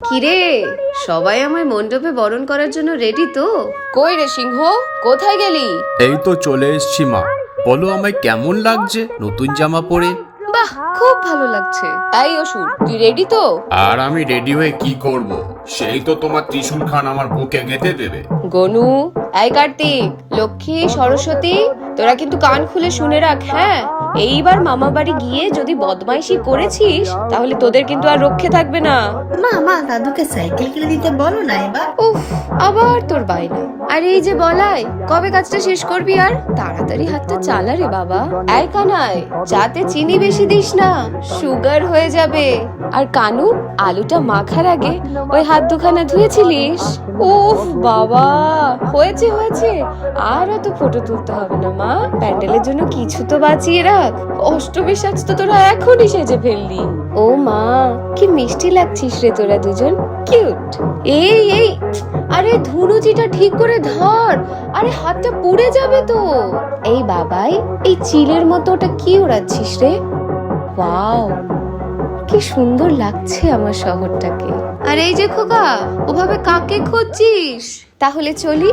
কিরে সবাই আমায় মণ্ডপে বরণ করার জন্য রেডি তো? কই রে সিংহ? কোথায় গেলি? এই তো চলে এসছি মা। বলো আমায় কেমন লাগছে নতুন জামা পরে? বাহ খুব ভালো লাগছে। তাই অসুর তুই রেডি তো? আর আমি রেডি হয়ে কি করব? সেই তো তোমার ত্রিশুল খান আমার বুকে গেঁথে দেবে। গনু এই কার্তিক লক্ষ্মী সরস্বতী তোরা কিন্তু কান খুলে শুনে রাখ হ্যাঁ? এইবার মামা বাড়ি গিয়ে যদি বদমাইশি করেছিস তাহলে তোদের কিন্তু আর রক্ষে থাকবে না। মা মা দাদুকে সাইকেল কিনে দিতে বলো না এবার। উফ আবার তোর বাইনা আর এই যে বলাই কবে কাজটা শেষ করবি আর? তাড়াতাড়ি হাতটা চালা রে বাবা। এই কানাই যাতে চিনি বেশি দিস না সুগার হয়ে যাবে। আর কানু আলুটা মাখার আগে ওই হাত দুখানা ধুয়েছিলিস? উফ, বাবা। হয়েছে হয়েছে। আর অত ফটো তুলতে হবে না, মা। প্যান্ডেলের জন্য কিছু তো বাঁচিয়ে রাখ। অষ্টমী সাজ তো তোরা এখনই সেজে ফেললি। ও, মা, কি মিষ্টি লাগছিস রে তোরা দুজন। কিউট। এই এই, আরে ধুনুচিটা ঠিক করে ধর। আরে হাতটা পুড়ে যাবে তো। এই বাবাই, এই চিলের মতো ওটা কি ওড়াচ্ছিস রে? ওয়াও। কি সুন্দর লাগছে আমার শহরটাকে। আর এই যে খোকা, ওভাবে কাকে খুঁজছিস? তাহলে চলি,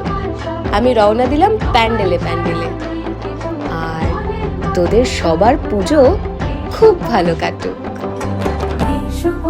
আমি রওনা দিলাম প্যান্ডেলে প্যান্ডেলে। আর তোদের সবার পুজো খুব ভালো কাটুক। শুভ